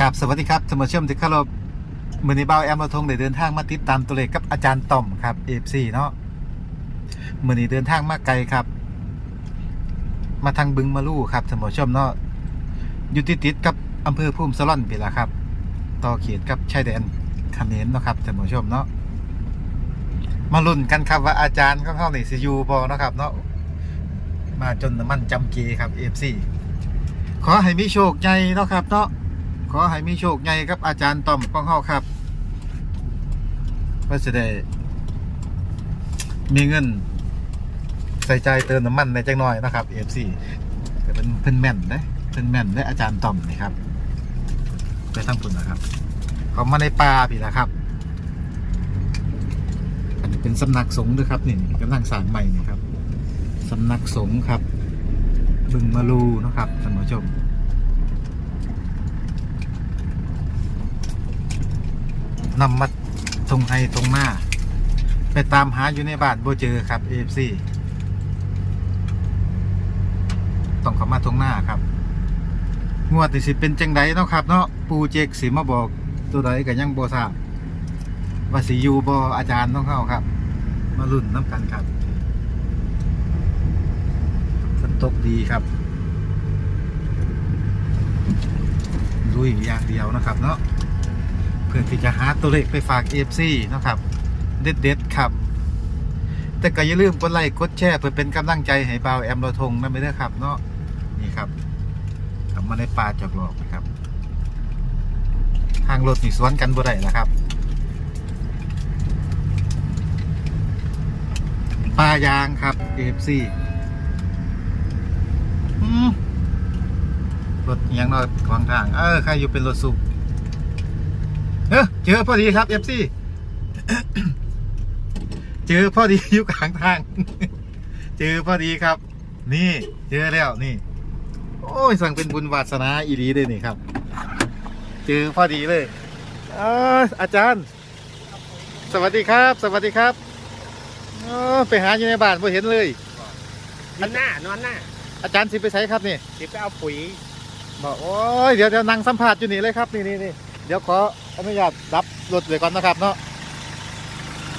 กับสวัสดีครับท่านผู้ชมที่เคารพมือนี้เบาแอมมาทงได้เดินทางมาติดตามตัวเลขกับอาจารย์ต่อมครับ FC เนาะมือนี้เดินทางมาไกลครับ มาทางบึงมาลู่ครับท่านผู้ชมเนาะอยู่ติดติดกับอำเภอภูมิสลอนพี่ละครับ ต่อเขตกับชายแดนเขมรเนาะครับท่านผู้ชมเนาะมาลุ้นกันครับว่าอาจารย์ของเขานี่สิอยู่บ่เนาะครับ เนาะมาจนน้ำมันจำเจครับ FC ขอให้มีโชคใหญ่เนาะครับเนาะ ขอให้มีโชคใหญ่ครับอาจารย์ต้อมก้องเฮาครับว่าจะได้มีเงิน ใส่ใจเติมน้ำมันในจังหน่อยนะครับ FC แต่เป็นเพิ่นแม่นนะเพิ่นแม่นได้อาจารย์ต้อมนี่ครับไปทั้งปุ่นนะครับเขามาในป่าพี่ละครับ อันนี้เป็นสำนักสงฆ์ด้วยครับนี่กำลังสร้างใหม่นี่ครับสำนักสงฆ์ครับบึงมาลูนะครับท่านผู้ชม นำมาตรงให้ตรงหน้า ไปตามหาอยู่ในบ้านโบเจอครับ AFC ต้องเข้ามาตรงหน้าครับงวดที่สิเป็นจังไดเนาะครับ เนาะปูเจกสิมาบอกตัวใดก็ยังบ่ทราบว่าสิอยู่บ่อาจารย์ต้องเข้าครับ มาลุ้นน้ำกันครับฝนตกดีครับลุยอย่างเดียวนะครับ เนาะ เพื่อที่จะหาตัวเลขไปฝาก AFC นะครับ เด็ดๆครับ แต่ก็อย่าลืมกดไลค์กดแชร์เพื่อเป็นกำลังใจให้เบ่าแอมเราทงนั่นไปด้อครับเนาะนี่ครับกลับมาในป่าจอกหลอกนะครับ ทางรถนี่สวนกันบ่ได้นะครับป่ายางครับ AFC รถยังเนาะขวางทาง เออใครอยู่เป็นรถสูบ เออเจอพอดีครับเอฟซีเจอพอดีอยู่กลางทาง เจอพอดีครับ นี่เจอแล้วนี่ โอ้ยสั่งเป็นบุญวาสนาอีดีเลยนี่ครับ เจอพอดีเลยเอออาจารย์ สวัสดีครับ สวัสดีครับเออไปหาอยู่ในบ้านไ่เห็นเลยนอนหน้านอนหน้า อาจารย์สิไปใช้ครับนี่เดี๋ยวไปเอาปุ๋ยบอกโอ้ยเดี๋ยวเดี๋ยวนั่งสัมผัสอยู่นี่เลยครับนี่นี่นี่เดี๋ยวขอ อนุญาตรับรถเลยก่อนนะครับเนาะ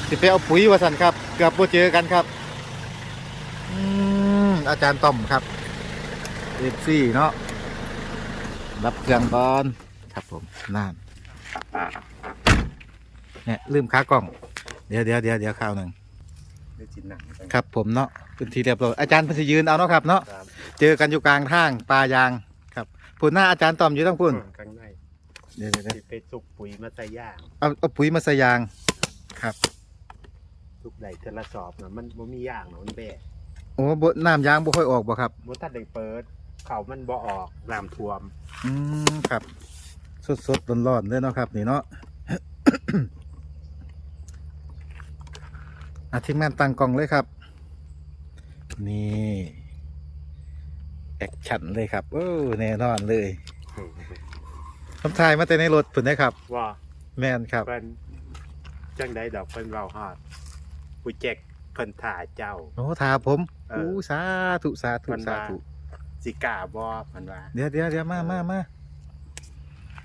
สิไปเอาปุ๋ยวาสันครับ เกือบบ่เจอกันครับอืมอาจารย์ต้อมครับเอฟซีเนาะรับเครื่องก่อนครับผมนั่นเนี่ยลืมขากล้อง เดี๋ยวเดี๋ยวเดี๋ยวเดี๋ยวข้าวหนึ่งได้จินหนังครับผมเนาะเป็นทีเรียบร้อยอาจารย์เพันธยืนเอาเนาะครับเนาะครับเจอกันอยู่กลางทางปลายางครับพุ่นหน้าอาจารย์ต้อมอยู่ทั้งพุ่นข้างใน เดี๋ยวเดี๋ยวเดี๋ยวสิไปสุกปุ๋ยมาใส่ย่างเอาเอาปุ๋ยมาใส่ยาง ครับ สุกใดเทอละสอบน่ะมันบ่มีย่างเนาะมันแบะโอ้บ่น้ำยางบ่ค่อยออกบ่ครับ บ่ทันได้เปิด เขามันบ่ออกน้ำท่วมอืมครับ สดสดร้อนร้อนๆเลยเนาะครับ นี่เนาะ อาทีมงานตั้งกล้องเลยครับ นี่แอคชั่นเลยครับโอ้แน่นอนเลย คำทายมาแต่ในรถผุนนะครับ ว่าแมนครับเพิ่นจังใดดอกเพิ่นเว้าฮอดผู้แจกเพิ่นถ่าเจ้า โอ้ถามผมเออโอ้สาธุสาธุมันสาว่าธุ สิกล้าบ่เพิ่นว่า เดี๋ยวเดี๋ยวเดี๋ยวมามามา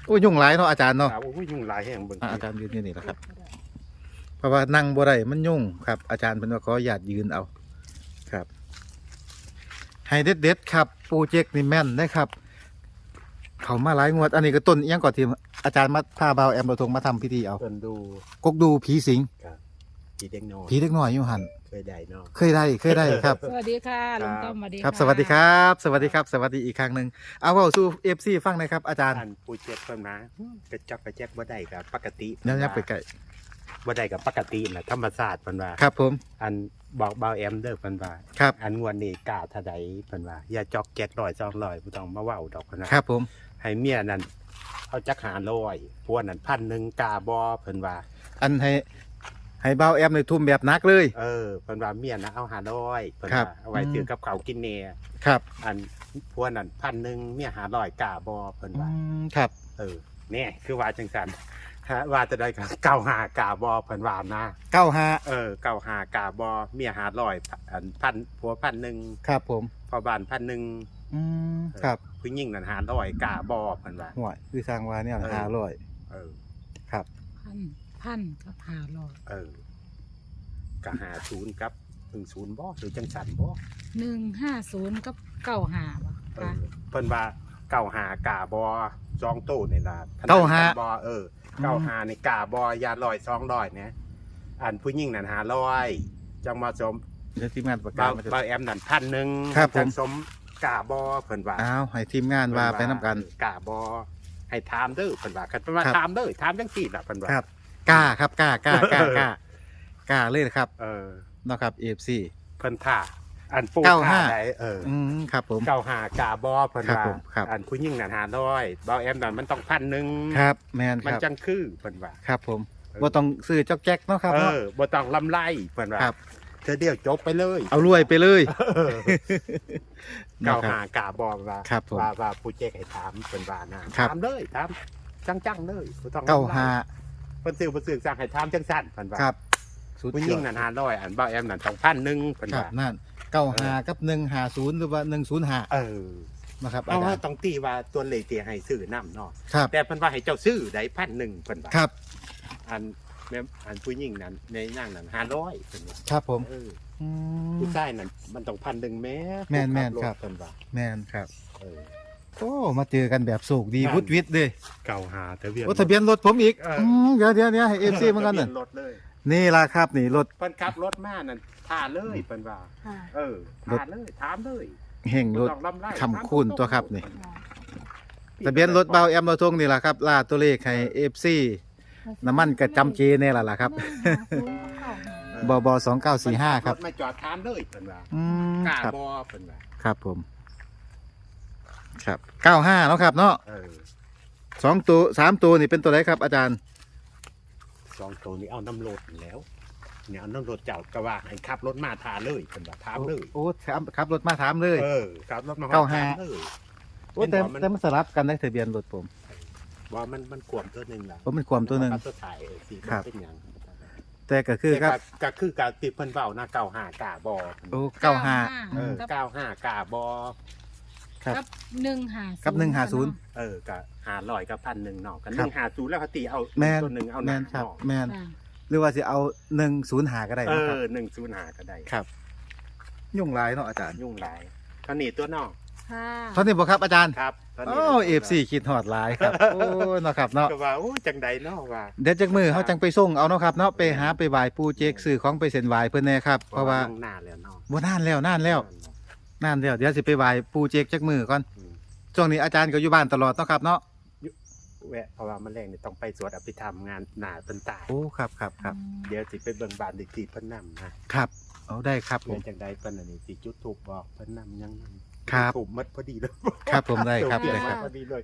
โอ้ยยุ่งหลายเนาะอาจารย์เนาะอ้าวโอ้ยยุ่งหลายแห่งเบิ่งอะอาจารย์ยืนอยู่นี่แหละครับ เพราะว่านั่งบ่ได้มันยุ่งครับ อาจารย์เป็นว่าขออยาตยืนเอา ครับ ให้เด็ดเด็ดๆครับ ปูเจกนี่แม่นนะครับ เขามาหลายงวด อันนี้ก็ต้นอิหยังก่อนที่อาจารย์มาพาเบาวแอมเราทงมาทำพิธีเอาเพิ่นดูกกดูผีสิงผีเด็กน้อยผีเล็กน้อยอยู่หันเคยได้เนาะเคยได้เคยได้ครับ สวัสดีค่ะครับลุงต้อมสวัสดีครับะสวัสดีครับ สวัสดีครับ สวัสดีอีกครั้งหนึ่งเอาเว่าสู้เอฟซีฟังหนะครับ อาจารย์อันผู้แจกเพิ่นมากระจับกระแจกบ่ได้ก็ปกติเดี๋ยวยับไปไกลบ่ได้กับปกติน่ะธรรมชาติเพิ่นว่าครับผมอันบอกเบาแอมเด้อเพิ่นว่า ครับ อันงวนนี่กล้าเท่าใดเพิ่นว่า อย่าจอกแจกร้อยสองร้อยบ่ต้องมาเว้าดอกเพิ่นนะครับผม ให้เมียนั่นเอาจักหาร้อยพวกนั้นพันหนึงกล้าบ่เพิ่นว่า อันให้ให้เบาวแอมในทุ่มแบบหนักเลย เออเพิ่นว่าเมียน่ะเอาหาร้อยเพิ่นครัว่าบเอาไว้อืมซื้อกับข้าวกินแหน่ครับอันพวกนั้นพันหนึงเมียหาร้อยกล้าบ่เพิ่นอืว่า มครับ เออแน่คือว่าจังซั่นฮะว่าจะได้ก็เก้าหากล้าบ่เพิ่นว่านะ เก้าห้าเออเก้าหากาบอเมียหาร้อยอันพันผัวพันหนึ่งครับผม พอบ้านพันหนึ่ง อืมครับเผู้หญิงนั่นหาร้อยกาบ่เพิ่นว่าห่วยคือสร้างว่าเนี่ยเออห้าร้อยเออครับพันพันกับหาร้อยเออก็หาศูนย์กับถึงศูนย์บ่หรือจังสันบ่หนึ่งห้าศูนย์กับเก้าหาบ่เอค่ะอเพิ่นว่าเก้าหากาบ่จองตู้นี่ล่ะพนันเก้าหาบ่เออเก้าหาในกาบ่ยาลอยสองร้อยเนี่ยอันผู้หญิงนั่นหาร้อยจังมาสมเดี๋ยวทีมงานประกาบ่าศมาจะบ่าวแอมนั่นพันหนึ่งครับผมจังสม กาบ่เพิ่นว่าอ้าวให้ทีมงานว่าไปน้ำกัน กาบ่ให้ถามเด้อเพิ่นว่าคันเพิ่นว่าครับ ถามเด้อถามจังซี่ล่ะเพิ่นว่า ครับกล้าครับกล้ากล้ากล้ากล้ากล้าเลยครับเออ เนาะครับเอฟซีเพิ่นท่าอันปูเก้าห้าท่าใดเอออืมครับผม เก้าหากาบอเพิ่นครับว่าผมครับ อันผู้หญิงนั่นหาร้อยบ่าวแอมนั่นมันต้องพันหนึ่งครับแมนมันครับจังคือเพิ่นว่า ครับผมเออ บ่ต้องซื้อจอกแจ๊กเนาะครับเอเนาะ อบ่ต้องลำไรเพิ่นว่าครับ เธอเดียวจบไปเลยเอารวยไปเลยเออเก้านะครับหากาบอว่าครับผมว่าว่าผู้เจ๊กให้ถามเพิ่นว่านะครับถามเลยถามจังๆเลยบ่ต้องลำไรเก้าห้าเพิ่นซื้อบ่ซื้อสั่งให้ถามจังซั่นเพิ่นว่าครับสุดผู้หยญิองดนั่นหาร้อยอันบ่าวแอมนั่นต้องพันหนึ่งเพิ่นครับว่านั่นเก้าห้ากับหนึ่งห้าศูนย์หรือว่าหนึ่งศูนย์ห้าเออนะครับอาเอาจาว่ารย์ต้องตีว่าตัวเลขที่ให้ซื้อนํเนาะครับแต่เพิ่นว่าให้เจ้าซื้อได้พันหนึ่งเพิ่นว่าครับอัน แม่อันผู้หญิงนั้นในนั่งนั้นห้าร้อยเป็นว่าครับผมเอออืม ผู้ชายนั้นมันต้องพันหนึ่งแม้แม่นแม่นผู้ครับถเป็นว่าแมนครับเออ โอ้มาเจอกันแบบโศกดีนั่น วุดวิดเลยเก่าหาทะเบียน โอ้ทะเบียนรถผมอีกเอออื มเดี๋ยวเดี๋ยวเดี๋ยวให้เอฟซีมันกันทะน่ะเบียรถเลยนี่ล่ะครับนี่รถเพิ่นขับรถมานั่นท่าเลยเพิ่นว่า ค่ะเออรถท่าเลยถามเลยแห่งรถบ่ต้องลำไรคำคูณตัวครับนี่เพิ่ว่าทะเบียนรถเบาแอมเราทงนี่ล่ะครับล่าตัวเลขให้เอฟซี น้ำมันกระจำเจเนี่ยล่ะล่ะครับหนึ่งห้าศูนย์กับเก้าหาเออบสองเก้าสี่ห้าครับถมาจอดถามเลยเพิ่นว่าอืมกล้าครับบ่เพิ่นว่าครับผม ครับเก้าห้าเนาะครับเนาะเออสองตัวสามตัวนี่เป็นตัวไหนครับอาจารย์ สองตัวนี้เอาน้ำรถแล้วเนี่ยเอาน้ำรถเจ้าก็ว่าให้ขับรถมาท่าเลยเพิ่นว่าถามเลย โอ้ครับขับรถมาถามเลย เออขับรถมาเก้าห้า ถมเลย โอ้แต่เห็นบ่มัน แต่มันสลับกันได้ทะเบียนรถผม ว่ามันมันขวมตัวหนึ่งละผมเป็นความตัวหนึ่งมัตัวถ่ายเออสีครับ เป็นอย่างแต่ก็คือครับ แต่ก็ก็คือกาติเพิ่นเว้านะเก้าห้ากาบอโอ้เก้าห้า เออกับเก้าห้ากาบอครับกับหนึ่งหากับหนึ่งห้าศูนย์ เออก็หาลอยกับพันหนึ่งเนาะกันหครันึ่บงหาศูนย์แล้วเขาตีเอาแมนตัวหนึ่งเอาหแมนันกครับเนาะแมนค่ะหรือว่าจะเอาหนึ่งศูนย์หาก็ได้เอนะครับอหนึ่งศูนย์หาก็ได้ ครับ ยุ่งหลายเนาะอาจารย์ยุ่งหลายตอนนี้ตัวนอกค่ะ เท่านี้บอกครับอาจารย์ ครับ ตอนนี้โอ้เอฟซีคิดหอดหลายครับโอ้เนาะครับเนาะก็ว่าโอ้จังใดเนาะว่าเดี๋ยวจากมือเขาจังไปส่งเอาเนาะครับเนาะไปหาไปไหว้ปูเจกซื้อของไปเซ็นไหว้เพิ่นแน่ครับเพราะว่าต้องหน้าแล้วเนาะบ่นานแล้วนานแล้วนานแล้วเดี๋ยวสิไปไหว้ปูเจกจากมือก่อนอืมช่วงนี้อาจารย์ก็อยู่บ้านตลอดเนาะครับเนาะแวะเพราะว่ามันแรงนี่ต้องไปสวดอภิธรรมงานหนาเป็นตายโอ้ครับครับครับเดี๋ยวสิไปเบิ่งบานอีกทีเพิ่นนำนะครับเอาได้ครับผเดี๋ยมวจังใดเพิ่นอันนี้สิจุดถูกบอกเพิ่นนำยังนำ ครับถูกมัดพอดีเลยครับผมได้ครับเปลี่ยนได้คมารับ พอดีเลย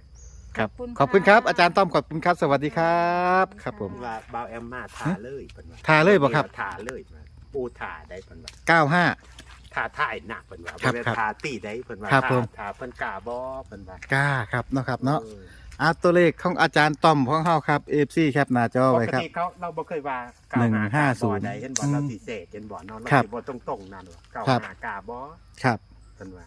ครับขอบคุณขอบคุณครับค่ะอาจารย์ต้อมขอบคุณครับ สวัสดีครับ ครับผมว่าบ่าวแอมมาทาเลยเพิ่นว่าทาเลยบ่ครับทาเลยมาปูทาได้เพิ่นว่า95ทาท่ายหนักเพิ่นว่าครับบ่ได้ครับทาตีได้เพิ่นว่าครับทาผมทาเพิ่นกล้าบ่เพิ่นว่ากล้าครับเนาะครับเนาะอออะตัวเลขของอาจารย์ต้อมของเฮาครับ FC แคปหน้าจอปไว้กครับติเขาเราบ่เคยว่าหนึ่งห้าศูนย์ใดเห็นบ่เราสิเศษเห็นบ่เนาะเราครับสิบ่ตรงๆนั่นหรอกเก้าครับหากล้าบ่ครับเพิ่นว่า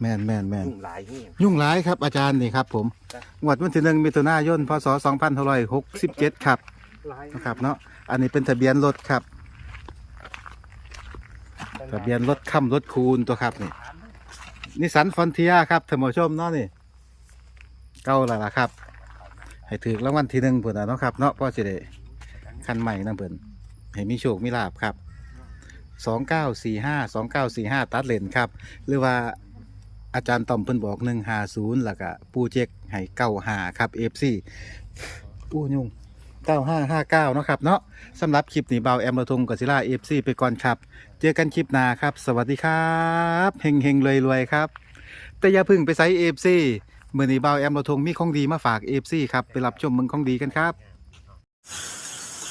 แม่นแม่นแม่นยุ่งหลายเฮีย ยุ่งหลายครับอาจารย์นี่ครับผมครับงวดวันที่1มิถุนายนพศ2567ครับหลายนะครับเนาะอันนี้เป็นทะเบียนรถครับ ทะเบียนรถค่ำรถคูณตัวครับนี่นิสันฟอนเทียครับท่านผู้ชมเนาะนี่เก้าและล่ะครับ ให้ถือรางวัลที่หนึ่งเพิ่นน่ะเนาะครับเนาะพ่อสิได้คันใหม่นะเพิ่นให้มีโชคมีลาบครับสองเก้าสี่ห้าสองเก้าสี่ห้าตัดเลนครับ หรือว่า อาจารย์ต่อมเพิ่นบอกหนึ่งห้าศูนย์แล้วก็ปูเจ็กให้เก้าห้าครับเอฟซีอู้ยุงเก้าห้าห้าเก้านาะครับเนาะสำหรับคลิปนี้เบาแอมระทงกบศิลาเอฟซีไปก่อนครับ เจอกันคลิปหน้าครับ สวัสดีครับเฮงเฮงรวยรวยครับ แต่อย่าพึ่งไปไซเอฟซีเมื่อนี้เบาแอมรทงมีของดีมาฝากเอฟซีครับไปรับชมมืองของดีกันครับ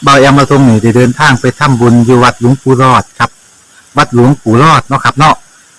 เบาแอมรทงนี่ได้เดินทางไปทำบุญอยู่วัดหลวงปู่รอดครับ วัดหลวงปู่รอดเนาะครับเนาะ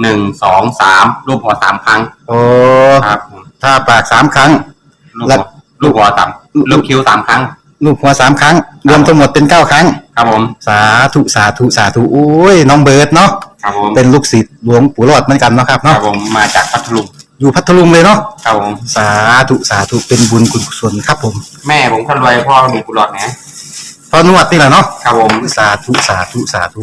หนึ่งสองสามรูปหัวสามครั้งโอ้ครับผมถ้าปากสามครั้งลูกแล้หัววลูกหัวสามลูกคิ้วสามครั้ง ลูกหัวสามครั้ง รวมทั้งหมดเป็นเก้าครั้ง ครับผมสาธุสาธุสาธุโอ้ยน้องเบิร์ดเนาะครับผมเป็นลูกศิษย์หลวงปู่รอดเหมือนกันเนาะครับครัเนาะบผมมาจากพัทลุงอยู่พัทลุงเลยเนาะครับผมสาธุสาธุเป็นบุญคุณกุศลครับผมแม่ผมคนรวยพ่อมีกุหลาบนะพอนวดนี่แหละเนาะครับผมสาธุสาธุสาธุ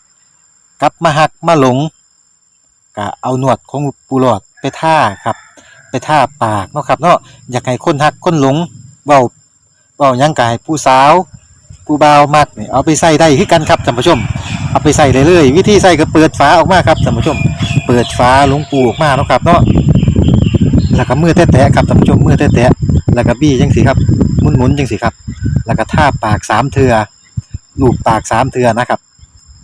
กลับมาหักมาหลงก็เอาหนวดของปูหลอดไปท่าครับ ไปท่าปากเนาะครับเนาะอยากให้คนหักคนหลงเว้าเว้ายังกายผู้สาวผู้บ่าวมักนี่เอาไปใส่ได้คือกันครับท่านผู้ชม เอาไปใส่เลยเลยวิธีใส่ก็เปิดฝาออกมาครับท่านผู้ชม เปิดฝาหลงปูออกมาเนาะครับเนาะแล้วก็มือแตะๆครับท่านผู้ชมมือแตะๆแล้วก็บี้จังสิครับหมุนๆจังสิครับ แล้วก็ท่าปากสามเทือลูบปากสามเทือนะครับ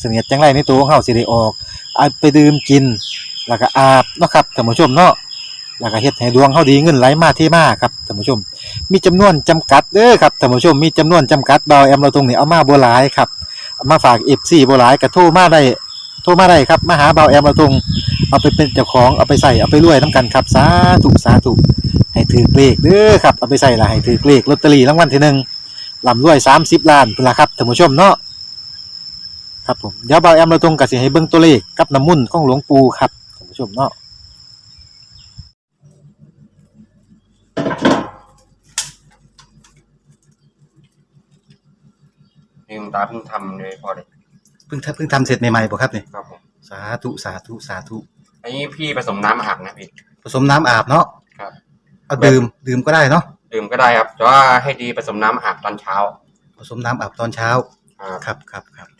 เสนียดจังไรในตัวของเฮาสิได้ออกเอาไปดื่มกิน แล้วก็อาบเนาะครับท่านผู้ชมเนาะแล้วก็เฮ็ดให้ดวงเฮาดีเงินไหลมาเทมาครับท่านผู้ชม มีจำนวนจำกัดเด้อครับท่านผู้ชมมีจำนวนจำกัดเบาแอมเราตรงนี้เอามาบ่หลายครับเอามาฝาก FC บ่หลายก็โทรมาได้โทรมาได้ครับมาหาเบาแอมเราตรงเอาไปเป็นเจ้าของเอาไปใส่เอาไปรวยนํกันครับสาธุสาธุให้ถือเลขเด้อครับเอาไปใส่ละให้ถือเลขลอตเตอรี่รางวัลที่หนึ่งลำรวย30ล้านพุ่นล่ะครับท่านผู้ชมเนาะ ครับผมเดี๋ยวเบาแอมเราตรงก็สิให้เบิ่งตัวเลขกับน้ำมุ่นต์ของหลวงปู่ครับท่านผู้ชมเนาะนี่คุณตาเพิ่งทำเลยพอเลยเพิ่งทำเพิ่งทำเสร็จใหม่ๆบ่ครับนี่ครับผมสาธุสาธุสาธุอันนี้พี่ผสมน้ำอาบนะพี่ผสมน้ำอาบเนาะครับเอาดื่มดื่มก็ได้เนาะดื่มก็ได้ครับแต่ว่าให้ดีผสมน้ำอาบตอนเช้า ผสมน้ำอาบตอนเช้าครับครับครับครับเพ